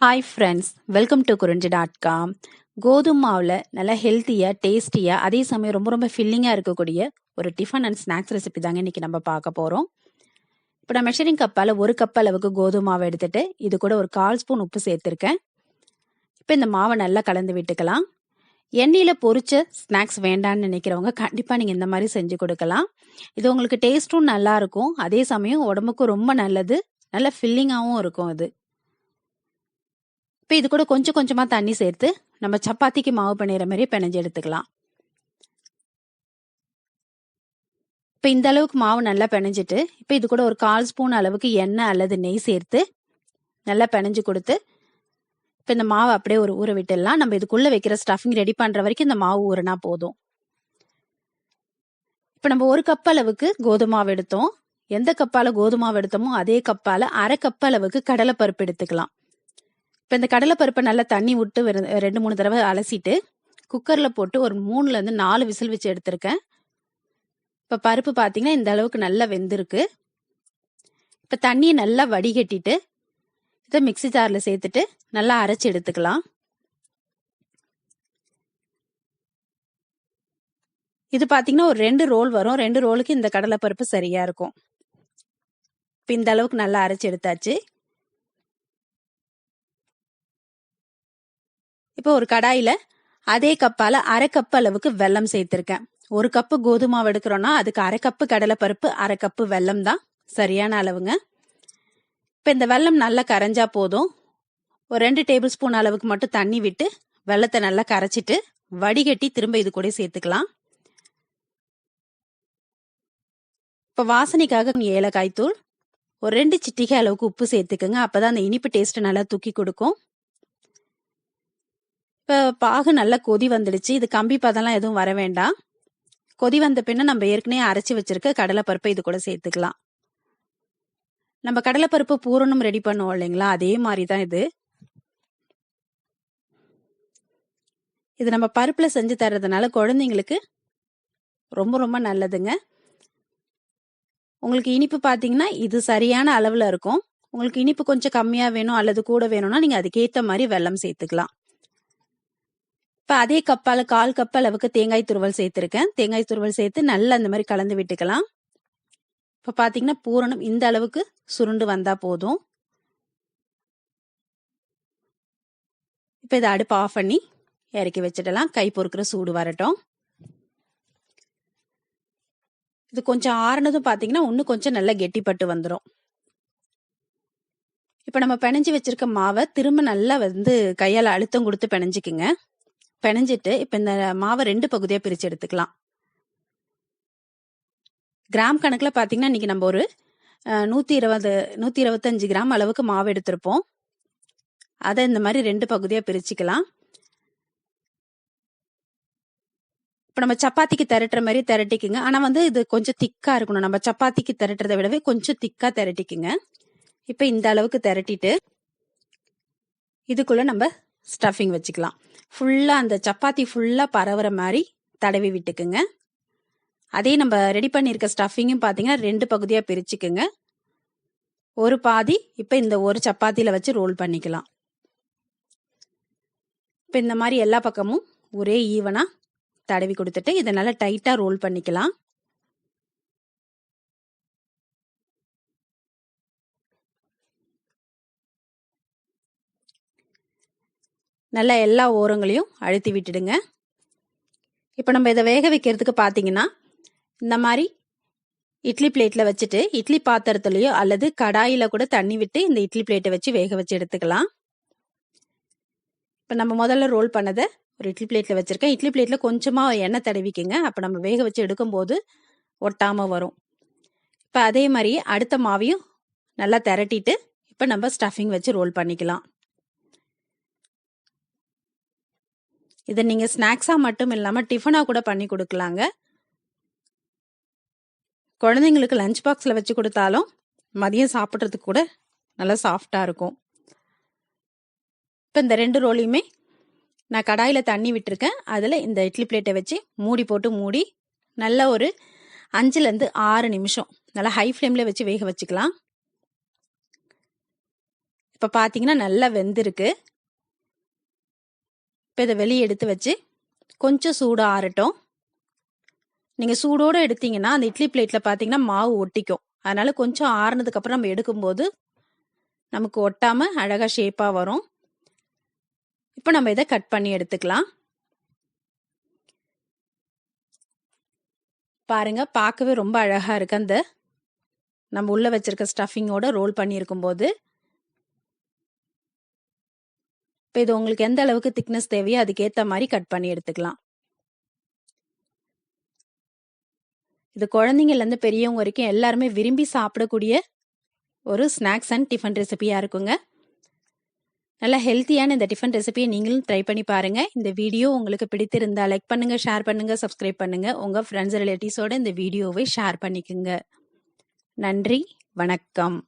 Hi friends welcome to Kurinji dot com கோதுமை மாவில் நல்லா ஹெல்த்தியாக டேஸ்டியாக அதே சமயம் ரொம்ப ரொம்ப ஃபில்லிங்காக இருக்கக்கூடிய ஒரு டிஃபன் அண்ட் ஸ்நாக்ஸ் ரெசிபி தாங்க இன்றைக்கி நம்ம பார்க்க போகிறோம் இப்போ நான் மெஷரிங் கப்பால் ஒரு கப் அளவுக்கு கோதுமை மாவை எடுத்துட்டு இது கூட ஒரு கால் ஸ்பூன் உப்பு சேர்த்துருக்கேன். இப்போ இந்த மாவை நல்லா கலந்து விட்டுக்கலாம். எண்ணெயில் பொரிச்ச ஸ்நாக்ஸ் வேண்டான்னு நினைக்கிறவங்க கண்டிப்பாக நீங்கள் இந்த மாதிரி செஞ்சு கொடுக்கலாம். இது உங்களுக்கு டேஸ்ட்டும் நல்லாயிருக்கும் அதே சமயம் உடம்புக்கும் ரொம்ப நல்லது. நல்ல ஃபில்லிங்காகவும் இருக்கும் இது. இப்போ இது கூட கொஞ்சம் கொஞ்சமாக தண்ணி சேர்த்து நம்ம சப்பாத்திக்கு மாவு பிணையிற மாதிரி பிணைஞ்சு எடுத்துக்கலாம். இப்போ இந்த அளவுக்கு மாவு நல்லா பிணைஞ்சிட்டு இப்போ இது கூட ஒரு கால் ஸ்பூன் அளவுக்கு எண்ணெய் அல்லது நெய் சேர்த்து நல்லா பிணைஞ்சு கொடுத்து இப்போ இந்த மாவு அப்படியே ஒரு ஊற விட்டுடலாம். நம்ம இதுக்குள்ளே வைக்கிற ஸ்டஃபிங் ரெடி பண்ணுற வரைக்கும் இந்த மாவு ஊறினா போதும். இப்போ நம்ம ஒரு கப் அளவுக்கு கோதுமாவு எடுத்தோம். எந்த கப்பால் கோதுமாவு எடுத்தோமோ அதே கப்பால் அரை கப் அளவுக்கு கடலைப்பருப்பு எடுத்துக்கலாம். இப்போ இந்த கடலைப்பருப்பை நல்லா தண்ணி விட்டு வெறு- ரெண்டு மூணு தடவை அலசிட்டு குக்கரில் போட்டு ஒரு மூணுலேருந்து நாலு விசில் வச்சு எடுத்திருக்கேன். இப்போ பருப்பு பார்த்தீங்கன்னா இந்த அளவுக்கு நல்லா வெந்திருக்கு. இப்போ தண்ணியை நல்லா வடிகட்டிட்டு இதை மிக்ஸி ஜாரில் சேர்த்துட்டு நல்லா அரைச்சி எடுத்துக்கலாம். இது பார்த்தீங்கன்னா ஒரு ரெண்டு ரோல் வரும். ரெண்டு ரோலுக்கு இந்த கடலைப்பருப்பு சரியா இருக்கும். இப்போ இந்த அளவுக்கு நல்லா அரைச்சி எடுத்தாச்சு. இப்போ ஒரு கடாயில் அதே கப்பால் அரை கப் அளவுக்கு வெல்லம் சேர்த்துருக்கேன். ஒரு கப்பு கோதுமை மாவு எடுக்கிறோன்னா அதுக்கு அரை கப்பு கடலைப்பருப்பு அரை கப்பு வெல்லம் தான் சரியான அளவுங்க. இப்போ இந்த வெல்லம் நல்லா கரைஞ்சா போதும். ஒரு ரெண்டு டேபிள் ஸ்பூன் அளவுக்கு மட்டும் தண்ணி விட்டு வெல்லத்தை நல்லா கரைச்சிட்டு வடிகட்டி திரும்ப இது கூட சேர்த்துக்கலாம். இப்போ வாசனைக்காக ஏலக்காய் தூள் ஒரு ரெண்டு சிட்டிகை அளவுக்கு உப்பு சேர்த்துக்கோங்க. அப்பதான் அந்த இனிப்பு டேஸ்ட் நல்லா தூக்கி கொடுக்கும். இப்போ பாகு நல்லா கொதி வந்துடுச்சு. இது கம்பி பதம்லாம் எதுவும் வர வேண்டாம். கொதி வந்த பின்ன நம்ம ஏற்கனவே அரைச்சி வச்சிருக்க கடலைப்பருப்பை இது கூட சேர்த்துக்கலாம். நம்ம கடலைப்பருப்பு பூரணம் ரெடி பண்ணுவோம் இல்லைங்களா? அதே மாதிரி தான் இது. இது நம்ம பருப்புல செஞ்சு தர்றதுனால குழந்தைங்களுக்கு ரொம்ப ரொம்ப நல்லதுங்க. உங்களுக்கு இனிப்பு பார்த்தீங்கன்னா இது சரியான அளவில் இருக்கும். உங்களுக்கு இனிப்பு கொஞ்சம் கம்மியாக வேணும் அல்லது கூட வேணும்னா நீங்கள் அதுக்கேற்ற மாதிரி வெள்ளம் சேர்த்துக்கலாம். இப்போ அதே கப்பால் கால் கப் அளவுக்கு தேங்காய் துருவல் சேர்த்துருக்கேன். தேங்காய் துருவல் சேர்த்து நல்லா அந்த மாதிரி கலந்து விட்டுக்கலாம். இப்போ பார்த்தீங்கன்னா பூரணம் இந்த அளவுக்கு சுருண்டு வந்தால் போதும். இப்போ இதை அடுப்பு ஆஃப் பண்ணி இறக்கி வச்சிடலாம். கை பொறுக்கிற சூடு வரட்டும். இது கொஞ்சம் ஆறுனதும் பார்த்தீங்கன்னா இன்னும் கொஞ்சம் நல்லா கெட்டிப்பட்டு வந்துடும் இப்போ நம்ம பிணைஞ்சு வச்சிருக்க மாவை திரும்ப நல்லா வந்து கையால் அழுத்தம் கொடுத்து பிணைஞ்சிக்குங்க. பிணைஞ்சிட்டு இப்போ இந்த மாவை ரெண்டு பகுதியாக பிரித்து எடுத்துக்கலாம். கிராம் கணக்கில் பார்த்தீங்கன்னா இன்னைக்கு நம்ம ஒரு நூற்றி இருபது நூற்றி இருபத்தஞ்சு கிராம் அளவுக்கு மாவு எடுத்திருப்போம். அதை இந்த மாதிரி ரெண்டு பகுதியாக பிரிச்சுக்கலாம். இப்போ நம்ம சப்பாத்திக்கு திரட்டுற மாதிரி திரட்டிக்குங்க. ஆனால் வந்து இது கொஞ்சம் திக்காக இருக்கணும். நம்ம சப்பாத்திக்கு திரட்டுறதை விடவே கொஞ்சம் திக்காக திரட்டிக்குங்க. இப்போ இந்த அளவுக்கு திரட்டிட்டு இதுக்குள்ள நம்ம ஸ்டஃபிங் வச்சுக்கலாம். ஃபுல்லாக அந்த சப்பாத்தி ஃபுல்லாக பரவுற மாதிரி தடவி விட்டுக்குங்க. அதே நம்ம ரெடி பண்ணியிருக்க ஸ்டஃபிங்கும் பார்த்தீங்கன்னா ரெண்டு பகுதியாக பிரிச்சுக்குங்க. ஒரு பாதி இப்போ இந்த ஒரு சப்பாத்தியில் வச்சு ரோல் பண்ணிக்கலாம். இப்போ இந்த மாதிரி எல்லா பக்கமும் ஒரே ஈவனாக தடவி கொடுத்துட்டு இதை நல்லா டைட்டாக ரோல் பண்ணிக்கலாம். நல்லா எல்லா ஓரங்களையும் அழுத்தி விட்டுடுங்க. இப்போ நம்ம இதை வேக வைக்கிறதுக்கு பார்த்தீங்கன்னா இந்த மாதிரி இட்லி பிளேட்டில் வச்சுட்டு இட்லி பாத்திரத்துலையோ அல்லது கடாயில் கூட தண்ணி விட்டு இந்த இட்லி பிளேட்டை வச்சு வேக வச்சு எடுத்துக்கலாம். இப்போ நம்ம முதல்ல ரோல் பண்ணதை ஒரு இட்லி பிளேட்டில் வச்சுருக்கேன். இட்லி பிளேட்டில் கொஞ்சமாக எண்ணெய் தடவிக்குங்க. அப்போ நம்ம வேக வச்சு எடுக்கும்போது ஒட்டாமல் வரும். இப்போ அதே மாதிரி அடுத்த மாவையும் நல்லா திரட்டிட்டு இப்போ நம்ம ஸ்டஃபிங் வச்சு ரோல் பண்ணிக்கலாம். இதை நீங்கள் ஸ்நாக்ஸாக மட்டும் இல்லாமல் டிஃபனாக கூட பண்ணி கொடுக்கலாங்க. குழந்தைங்களுக்கு லஞ்ச் பாக்ஸில் வச்சு கொடுத்தாலும் மதியம் சாப்பிட்றதுக்கு கூட நல்லா சாஃப்டாக இருக்கும். இப்போ இந்த ரெண்டு ரோலையுமே நான் கடாயில் தண்ணி விட்டுருக்கேன். அதில் இந்த இட்லி பிளேட்டை வச்சு மூடி போட்டு மூடி நல்லா ஒரு அஞ்சுலேருந்து ஆறு நிமிஷம் நல்லா ஹை ஃப்ளேமில் வச்சு வேக வச்சுக்கலாம். இப்போ பார்த்தீங்கன்னா நல்லா வெந்திருக்கு. இதை வெளியே எடுத்து வச்சு கொஞ்சம் சூடாக ஆறட்டும். நீங்கள் சூடோடு எடுத்தீங்கன்னா அந்த இட்லி பிளேட்டில் பார்த்தீங்கன்னா மாவு ஒட்டிக்கும். அதனால் கொஞ்சம் ஆறுனதுக்கப்புறம் நம்ம எடுக்கும்போது நமக்கு ஒட்டாமல் அழகாக ஷேப்பாக வரும். இப்போ நம்ம இதை கட் பண்ணி எடுத்துக்கலாம். பாருங்க பார்க்கவே ரொம்ப அழகாக இருக்கு அந்த. நம்ம உள்ளே வச்சிருக்க ஸ்டஃபிங்கோட ரோல் பண்ணியிருக்கும் போது இப்போ இது உங்களுக்கு எந்த அளவுக்கு திக்னஸ் தேவையோ அதுக்கேற்ற மாதிரி கட் பண்ணி எடுத்துக்கலாம். இது குழந்தைங்கள்லேருந்து பெரியவங்க வரைக்கும் எல்லாருமே விரும்பி சாப்பிடக்கூடிய ஒரு ஸ்நாக்ஸ் அண்ட் டிஃபன் ரெசிபியாக இருக்குங்க. நல்லா ஹெல்த்தியான இந்த டிஃபன் ரெசிபியை நீங்களும் ட்ரை பண்ணி பாருங்கள் இந்த வீடியோ உங்களுக்கு பிடித்திருந்தால் லைக் பண்ணுங்கள் ஷேர் பண்ணுங்கள் சப்ஸ்கிரைப் பண்ணுங்கள் உங்கள் ஃப்ரெண்ட்ஸ் ரிலேட்டிவ்ஸோட இந்த வீடியோவை ஷேர் பண்ணிக்கோங்க. நன்றி வணக்கம்.